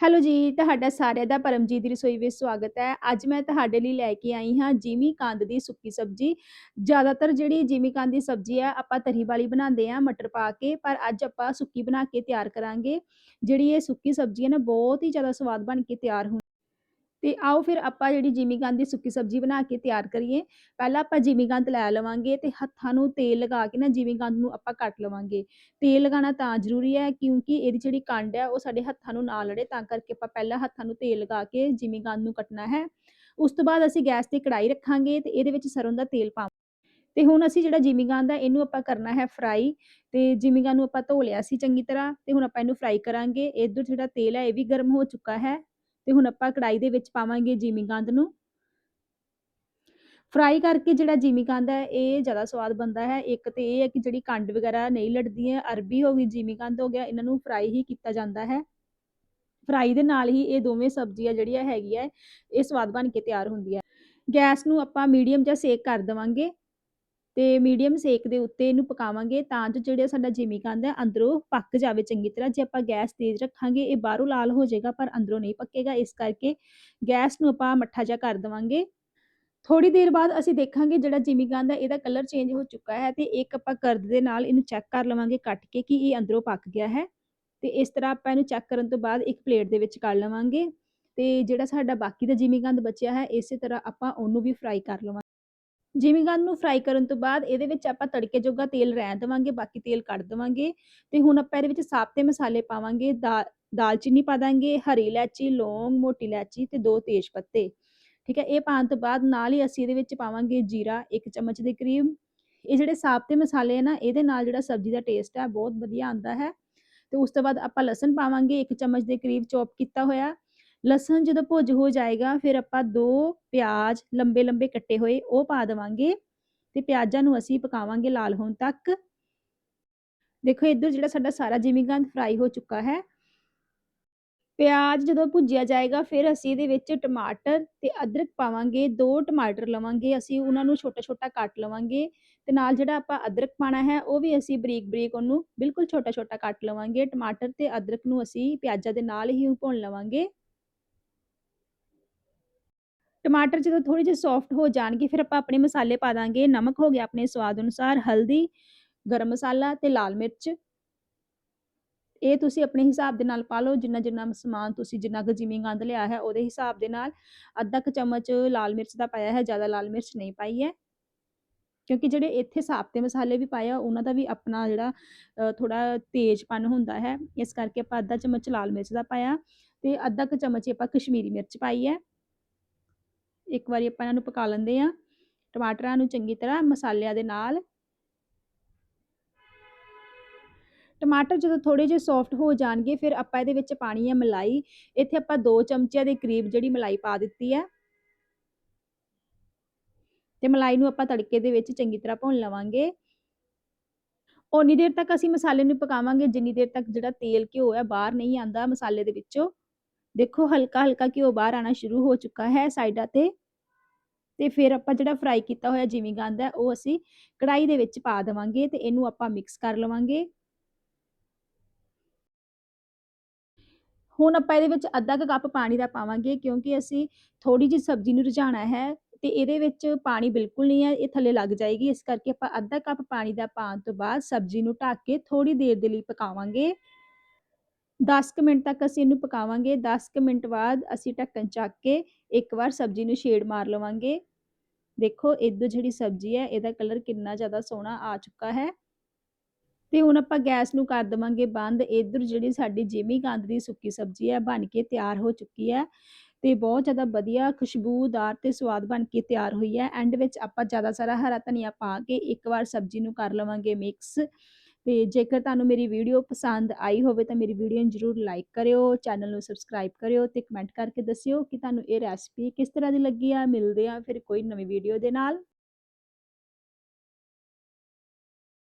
Hello ਜੀ, ਤੁਹਾਡਾ ਸਾਰਿਆਂ ਦਾ ਪਰਮਜੀਤ ਦੀ ਰਸੋਈ ਵਿੱਚ ਸਵਾਗਤ ਹੈ। ਅੱਜ ਮੈਂ ਤੁਹਾਡੇ ਲਈ ਲੈ ਕੇ ਆਈ ਹਾਂ ਜਿਮੀ ਕੰਦ ਦੀ ਸੁੱਕੀ ਸਬਜ਼ੀ। ਜ਼ਿਆਦਾਤਰ ਜਿਹੜੀ ਜਿਮੀ ਕੰਦ ਦੀ ਸਬਜ਼ੀ ਹੈ ਆਪਾਂ ਤਰੀ ਵਾਲੀ ਬਣਾਉਂਦੇ ਆ ਮਟਰ ਪਾ ਕੇ, ਪਰ ਅੱਜ ਆਪਾਂ ਸੁੱਕੀ ਬਣਾ ਕੇ ਤਿਆਰ ਕਰਾਂਗੇ। ਜਿਹੜੀ ਇਹ ਸੁੱਕੀ ਸਬਜ਼ੀ ਹੈ ਨਾ ਬਹੁਤ ਹੀ ਜ਼ਿਆਦਾ ਸਵਾਦ ਬਣ ਕੇ ਤਿਆਰ ਹੁੰਦੀ ਤੇ ਆਓ ਫਿਰ ਆਪਾਂ ਜਿਹੜੀ ਜਿਮੀਕੰਦ ਦੀ ਸੁੱਕੀ ਸਬਜ਼ੀ ਬਣਾ ਕੇ ਤਿਆਰ ਕਰੀਏ। ਪਹਿਲਾਂ ਆਪਾਂ ਜਿਮੀਕੰਦ ਲੈ ਲਵਾਂਗੇ ਤੇ ਹੱਥਾਂ ਨੂੰ ਤੇਲ ਲਗਾ ਕੇ ਨਾ ਜਿਮੀਕੰਦ ਨੂੰ ਆਪਾਂ ਕੱਟ ਲਵਾਂਗੇ। ਤੇਲ ਲਗਾਉਣਾ ਤਾਂ ਜ਼ਰੂਰੀ ਹੈ ਕਿਉਂਕਿ ਇਹਦੀ ਜਿਹੜੀ ਕੰਡ ਹੈ ਉਹ ਸਾਡੇ ਹੱਥਾਂ ਨੂੰ ਨਾ ਲੜੇ ਤਾਂ ਕਰਕੇ ਆਪਾਂ ਪਹਿਲਾਂ ਹੱਥਾਂ ਨੂੰ ਤੇਲ ਲਗਾ ਕੇ ਜਿਮੀਕੰਦ ਨੂੰ ਕੱਟਣਾ ਹੈ। ਉਸ ਤੋਂ ਬਾਅਦ ਅਸੀਂ ਗੈਸ ਤੇ ਕੜਾਈ ਰੱਖਾਂਗੇ ਤੇ ਇਹਦੇ ਵਿੱਚ ਸਰੋਂ ਦਾ ਤੇਲ ਪਾਵਾਂਗੇ। ਤੇ ਹੁਣ ਅਸੀਂ ਜਿਹੜਾ ਜਿਮੀਕੰਦ ਹੈ ਇਹਨੂੰ ਆਪਾਂ ਕਰਨਾ ਹੈ ਫਰਾਈ ਤੇ ਜਿਮੀਕੰਦ ਨੂੰ ਆਪਾਂ ਧੋ ਲਿਆ ਸੀ ਚੰਗੀ ਤਰ੍ਹਾਂ ਤੇ ਹੁਣ ਆਪਾਂ ਇਹਨੂੰ ਫਰਾਈ ਕਰਾਂਗੇ। ਇੱਧਰ ਜਿਹੜਾ ਤੇਲ ਹੈ ਇਹ ਵੀ ਗਰਮ ਹੋ ਚੁੱਕਾ ਹੈ। ਤੇ ਹੁਣ ਆਪਾਂ ਕੜਾਈ ਦੇ ਵਿੱਚ ਪਾਵਾਂਗੇ ਜੀਮੀ ਜਿਮੀਕੰਦ ਨੂੰ। ਫਰਾਈ ਕਰਕੇ ਜਿਹੜਾ ਜੀਮੀ ਜਿਮੀਕੰਦ ਹੈ, ਇਹ ਜ਼ਿਆਦਾ ਸਵਾਦ ਬਣਦਾ ਹੈ। ਇੱਕ ਤੇ ਇਹ ਹੈ ਕਿ ਜਿਹੜੀ ਕੰਡ ਵਗੈਰਾ ਨਹੀਂ ਲੜਦੀ ਹੈ, ਅਰਬੀ ਹੋ ਗਈ, ਜੀਮੀ ਜਿਮੀਕੰਦ ਹੋ ਗਿਆ, ਇਹਨਾਂ ਨੂੰ ਫਰਾਈ ਹੀ ਕੀਤਾ ਜਾਂਦਾ ਹੈ। ਫਰਾਈ ਦੇ ਨਾਲ ਹੀ ਇਹ ਦੋਵੇਂ ਸਬਜ਼ੀਆਂ ਜਿਹੜੀਆਂ ਹੈਗੀਆਂ, ਇਹ ਸਵਾਦ ਬਣ ਕੇ ਤਿਆਰ ਹੁੰਦੀ ਹੈ ਗੈਸ ਨੂੰ ਆਪਾਂ ਮੀਡੀਅਮ ਜਾਂ ਸੇਕ ਕਰ ਦੇਵਾਂਗੇ। ਤੇ ਮੀਡੀਅਮ ਸੇਕ ਦੇ ਉੱਤੇ ਇਹਨੂੰ ਪਕਾਵਾਂਗੇ ਤਾਂ ਜੋ ਜਿਹੜਾ ਸਾਡਾ ਜਿਮੀਕੰਦ ਹੈ ਅੰਦਰੋਂ ਪੱਕ ਜਾਵੇ ਚੰਗੀ ਤਰ੍ਹਾਂ। ਜੇ ਆਪਾਂ ਗੈਸ ਤੇਜ਼ ਰੱਖਾਂਗੇ ਇਹ ਬਾਹਰੋਂ ਲਾਲ ਹੋ ਜਾਏਗਾ ਪਰ ਅੰਦਰੋਂ ਨਹੀਂ ਪੱਕੇਗਾ, ਇਸ ਕਰਕੇ ਗੈਸ ਨੂੰ ਆਪਾਂ ਮੱਠਾ ਜਿਹਾ ਕਰ ਦੇਵਾਂਗੇ। ਥੋੜੀ ਦੇਰ ਬਾਅਦ ਅਸੀਂ ਦੇਖਾਂਗੇ ਜਿਹੜਾ ਜਿਮੀਕੰਦ ਹੈ ਇਹਦਾ ਕਲਰ ਚੇਂਜ ਹੋ ਚੁੱਕਾ ਹੈ ਤੇ ਇੱਕ ਆਪਾਂ ਕਰਦ ਦੇ ਨਾਲ ਇਹਨੂੰ ਚੈੱਕ ਕਰ ਲਵਾਂਗੇ ਕੱਟ ਕੇ ਕਿ ਇਹ ਅੰਦਰੋਂ ਪੱਕ ਗਿਆ ਹੈ। ਤੇ ਇਸ ਤਰ੍ਹਾਂ ਆਪਾਂ ਇਹਨੂੰ ਚੈੱਕ ਕਰਨ ਤੋਂ ਬਾਅਦ ਇੱਕ ਪਲੇਟ ਦੇ ਵਿੱਚ ਕਰ ਲਵਾਂਗੇ ਤੇ ਜਿਹੜਾ ਸਾਡਾ ਬਾਕੀ ਦਾ ਜਿਮੀ ਗੰਦ ਬਚਿਆ ਹੈ ਇਸੇ ਤਰ੍ਹਾਂ ਆਪਾਂ ਉਹਨੂੰ ਵੀ ਫਰਾਈ ਕਰ ਲਵਾਂਗੇ। ਜਿਮੀਕੰਦ ਨੂੰ ਫਰਾਈ ਕਰਨ ਤੋਂ ਬਾਅਦ ਇਹਦੇ ਵਿੱਚ ਆਪਾਂ ਤੜਕੇ ਜੋਗਾ ਤੇਲ ਰਹਿਣ ਦੇਵਾਂਗੇ, ਬਾਕੀ ਤੇਲ ਕੱਢ ਦੇਵਾਂਗੇ ਤੇ ਹੁਣ ਆਪਾਂ ਇਹਦੇ ਵਿੱਚ ਸਾਬਤੇ ਮਸਾਲੇ ਪਾਵਾਂਗੇ, ਦਾ ਦਾਲਚੀਨੀ ਪਾ ਦਾਂਗੇ, ਹਰੀ ਇਲਾਚੀ ਲੌਂਗ, ਮੋਟੀ ਇਲਾਚੀ ਤੇ ਦੋ ਤੇਜ ਪੱਤੇ ਠੀਕ ਹੈ? ਇਹ ਪਾਉਣ ਤੋਂ ਬਾਅਦ ਨਾਲ ਹੀ ਅਸੀਂ ਇਹਦੇ ਵਿੱਚ ਪਾਵਾਂਗੇ ਜੀਰਾ ਇੱਕ ਚਮਚ ਦੇ ਕਰੀਬ। ਇਹ ਜਿਹੜੇ ਸਾਬਤੇ ਮਸਾਲੇ ਆ ਨਾ, ਇਹਦੇ ਨਾਲ ਜਿਹੜਾ ਸਬਜ਼ੀ ਦਾ ਟੇਸਟ ਹੈ ਬਹੁਤ ਵਧੀਆ ਆਉਂਦਾ ਹੈ। ਤੇ ਉਸ ਤੋਂ ਬਾਅਦ ਆਪਾਂ ਲਸਣ ਪਾਵਾਂਗੇ, ਇੱਕ ਚਮਚ ਦੇ ਕਰੀਬ ਚੌਪ ਕੀਤਾ ਹੋਇਆ। ਲਸਣ ਜਦੋਂ ਭੁੱਜ ਹੋ ਜਾਏਗਾ, ਫਿਰ ਆਪਾਂ ਦੋ ਪਿਆਜ਼ ਲੰਬੇ ਲੰਬੇ ਕੱਟੇ ਹੋਏ ਉਹ ਪਾ ਦੇਵਾਂਗੇ ਤੇ ਪਿਆਜ਼ਾਂ ਨੂੰ ਅਸੀਂ ਪਕਾਵਾਂਗੇ ਲਾਲ ਹੋਣ ਤੱਕ। ਦੇਖੋ ਇੱਧਰ ਜਿਹੜਾ ਸਾਡਾ ਸਾਰਾ ਜਿਮੀਗੰਦ ਫਰਾਈ ਹੋ ਚੁੱਕਾ ਹੈ। ਪਿਆਜ਼ ਜਦੋਂ ਭੁੱਜਿਆ ਜਾਏਗਾ, ਫਿਰ ਅਸੀਂ ਇਹਦੇ ਵਿੱਚ ਟਮਾਟਰ ਤੇ ਅਦਰਕ ਪਾਵਾਂਗੇ, ਦੋ ਟਮਾਟਰ ਲਵਾਂਗੇ, ਅਸੀਂ ਉਹਨਾਂ ਨੂੰ ਛੋਟਾ ਛੋਟਾ ਕੱਟ ਲਵਾਂਗੇ ਤੇ ਨਾਲ ਜਿਹੜਾ ਆਪਾਂ ਅਦਰਕ ਪਾਣਾ ਹੈ, ਉਹ ਵੀ ਅਸੀਂ ਬਰੀਕ ਬਰੀਕ ਉਹਨੂੰ ਬਿਲਕੁਲ ਛੋਟਾ ਛੋਟਾ ਕੱਟ ਲਵਾਂਗੇ, ਟਮਾਟਰ ਤੇ ਅਦਰਕ ਨੂੰ ਅਸੀਂ ਪਿਆਜ਼ਾਂ ਦੇ ਨਾਲ ਹੀ ਭੁੰਨ ਲਵਾਂਗੇ। ਟਮਾਟਰ ਜਦੋਂ ਥੋੜੇ ਜਿਹੇ ਸੌਫਟ ਹੋ ਜਾਣਗੇ, ਫਿਰ ਆਪਾਂ ਆਪਣੇ ਮਸਾਲੇ ਪਾ ਦਾਂਗੇ। ਨਮਕ ਹੋ ਗਿਆ ਆਪਣੇ ਸਵਾਦ ਅਨੁਸਾਰ, ਹਲਦੀ, ਗਰਮ ਮਸਾਲਾ ਤੇ ਲਾਲ ਮਿਰਚ। ਇਹ ਤੁਸੀਂ ਆਪਣੇ ਹਿਸਾਬ ਦੇ ਨਾਲ ਪਾ ਲਓ। ਜਿੰਨਾ ਜਿੰਨਾ ਸਮਾਨ ਤੁਸੀਂ ਜਿੰਨਾ ਕੁ ਜਿਵੇਂ ਗੰਦ ਲਿਆ ਹੈ, ਉਹਦੇ ਹਿਸਾਬ ਦੇ ਨਾਲ ਅੱਧਾ ਕੁ ਚਮਚ ਲਾਲ ਮਿਰਚ ਦਾ ਪਾਇਆ ਹੈ। ਜ਼ਿਆਦਾ ਲਾਲ ਮਿਰਚ ਨਹੀਂ ਪਾਈ ਹੈ। ਕਿਉਂਕਿ ਜਿਹੜੇ ਇੱਥੇ ਸਾਬਤੇ ਮਸਾਲੇ ਵੀ ਪਾਇਆ ਉਹਨਾਂ ਦਾ ਵੀ ਆਪਣਾ ਜਿਹੜਾ ਥੋੜਾ ਤੇਜ਼ਪਨ ਹੁੰਦਾ ਹੈ। ਇਸ ਕਰਕੇ ਆਪਾਂ ਅੱਧਾ ਚਮਚ ਲਾਲ ਮਿਰਚ ਦਾ ਪਾਇਆ ਤੇ ਅੱਧਾ ਕੁ ਚਮਚ ਆਪਾਂ ਕਸ਼ਮੀਰੀ ਮਿਰਚ ਪਾਈ ਹੈ। ਇੱਕ ਵਾਰੀ ਆਪਾਂ ਇਹਨਾਂ ਨੂੰ ਪਕਾ ਲੈਂਦੇ ਆ ਟਮਾਟਰਾਂ ਨੂੰ ਚੰਗੀ ਤਰ੍ਹਾਂ ਮਸਾਲਿਆਂ ਦੇ ਨਾਲ। ਟਮਾਟਰ ਜਦੋਂ ਥੋੜੇ ਜਿਹਾ ਸੌਫਟ ਹੋ ਜਾਣਗੇ, ਫਿਰ ਆਪਾਂ ਇਹਦੇ ਵਿੱਚ ਪਾਣੀ ਹੈ ਮਲਾਈ, ਇੱਥੇ ਆਪਾਂ 2 ਚਮਚਿਆਂ ਦੇ ਕਰੀਬ ਜਿਹੜੀ ਮਲਾਈ ਪਾ ਦਿੱਤੀ ਹੈ। ਤੇ ਮਲਾਈ ਨੂੰ ਆਪਾਂ ਤੜਕੇ ਦੇ ਵਿੱਚ ਚੰਗੀ ਤਰ੍ਹਾਂ ਭੁੰਨ ਲਵਾਂਗੇ। ਉਨੀ ਦੇਰ ਤੱਕ ਅਸੀਂ ਮਸਾਲੇ ਨੂੰ ਪਕਾਵਾਂਗੇ, ਜਿੰਨੀ ਦੇਰ ਤੱਕ ਜਿਹੜਾ ਤੇਲ ਘਿਓ ਹੈ ਬਾਹਰ ਨਹੀਂ ਆਂਦਾ ਮਸਾਲੇ ਦੇ ਵਿੱਚੋਂ। ਦੇਖੋ ਹਲਕਾ ਹਲਕਾ ਘਿਓ ਬਾਹਰ ਆਣਾ ਸ਼ੁਰੂ ਹੋ ਚੁੱਕਾ ਹੈ ਸਾਈਡਾਂ ਤੇ। ਤੇ ਫਿਰ ਆਪਾਂ ਜਿਹੜਾ ਫਰਾਈ ਕੀਤਾ ਹੋਇਆ ਜਿਵੇਂ ਗੰਦਾ ਉਹ ਅਸੀਂ ਕੜਾਈ ਦੇ ਵਿੱਚ ਪਾ ਦੇਵਾਂਗੇ ਤੇ ਇਹਨੂੰ ਆਪਾਂ ਮਿਕਸ ਕਰ ਲਵਾਂਗੇ। ਹੁਣ ਆਪਾਂ ਇਹਦੇ ਵਿੱਚ ਅੱਧਾ ਕੁ ਕੱਪ ਪਾਣੀ ਦਾ ਪਾਵਾਂਗੇ ਕਿਉਂਕਿ ਅਸੀਂ ਥੋੜੀ ਜਿਹੀ ਸਬਜ਼ੀ ਨੂੰ ਰਝਾਣਾ ਹੈ ਤੇ ਇਹਦੇ ਵਿੱਚ ਪਾਣੀ ਬਿਲਕੁਲ ਨਹੀਂ ਹੈ, ਇਹ ਥੱਲੇ ਲੱਗ ਜਾਏਗੀ। ਇਸ ਕਰਕੇ ਆਪਾਂ ਅੱਧਾ ਕੱਪ ਪਾਣੀ ਦਾ ਪਾਉਣ ਤੋਂ ਬਾਅਦ ਸਬਜ਼ੀ ਨੂੰ ਢੱਕ ਕੇ ਥੋੜੀ ਦੇਰ ਦੇ ਲਈ ਪਕਾਵਾਂਗੇ। 10 ਕੁ ਮਿੰਟ ਤੱਕ ਅਸੀਂ ਇਹਨੂੰ ਪਕਾਵਾਂਗੇ 10 ਕੁ ਮਿੰਟ ਬਾਅਦ ਅਸੀਂ ਢੱਕਣ ਚੱਕ ਕੇ ਇੱਕ ਵਾਰ ਸਬਜ਼ੀ ਨੂੰ ਛੇੜ ਮਾਰ ਲਵਾਂਗੇ। ਦੇਖੋ ਇਦੋਂ ਜਿਹੜੀ ਸਬਜ਼ੀ ਹੈ, ਇਹਦਾ ਕਲਰ ਕਿੰਨਾ ਜ਼ਿਆਦਾ ਸੋਹਣਾ ਆ ਚੁੱਕਾ ਹੈ। ਤੇ ਹੁਣ ਆਪਾਂ ਗੈਸ ਨੂੰ ਕਰ ਦਵਾਂਗੇ ਬੰਦ। ਇਧਰ ਜਿਹੜੀ ਸਾਡੀ ਜਿਮੀ ਗੰਦ ਦੀ ਸੁੱਕੀ ਸਬਜ਼ੀ ਹੈ, ਬਣ ਕੇ ਤਿਆਰ ਹੋ ਚੁੱਕੀ ਹੈ ਤੇ ਬਹੁਤ ਜ਼ਿਆਦਾ ਵਧੀਆ ਖੁਸ਼ਬੂਦਾਰ ਤੇ ਸਵਾਦ ਬਣ ਕੇ ਤਿਆਰ ਹੋਈ ਹੈ। ਐਂਡ ਵਿੱਚ ਆਪਾਂ ਜ਼ਿਆਦਾ ਸਾਰਾ ਹਰਾ ਧਨੀਆ ਪਾ ਕੇ ਇੱਕ ਵਾਰ ਸਬਜ਼ੀ ਨੂੰ ਕਰ ਲਵਾਂਗੇ ਮਿਕਸ। ਤੇ ਜੇਕਰ ਤੁਹਾਨੂੰ ਮੇਰੀ ਵੀਡੀਓ ਪਸੰਦ ਆਈ ਹੋਵੇ ਤਾਂ ਮੇਰੀ ਵੀਡੀਓ ਨੂੰ ਜਰੂਰ ਲਾਈਕ ਕਰਿਓ ਚੈਨਲ ਨੂੰ ਸਬਸਕ੍ਰਾਈਬ ਕਰਿਓ ਤੇ ਕਮੈਂਟ ਕਰਕੇ ਦੱਸਿਓ ਕਿ ਤੁਹਾਨੂੰ ਇਹ ਰੈਸਪੀ ਕਿਸ ਤਰ੍ਹਾਂ ਦੀ ਲੱਗੀ ਆ। ਮਿਲਦੇ ਆ ਫਿਰ ਕੋਈ ਨਵੀਂ ਵੀਡੀਓ ਦੇ ਨਾਲ।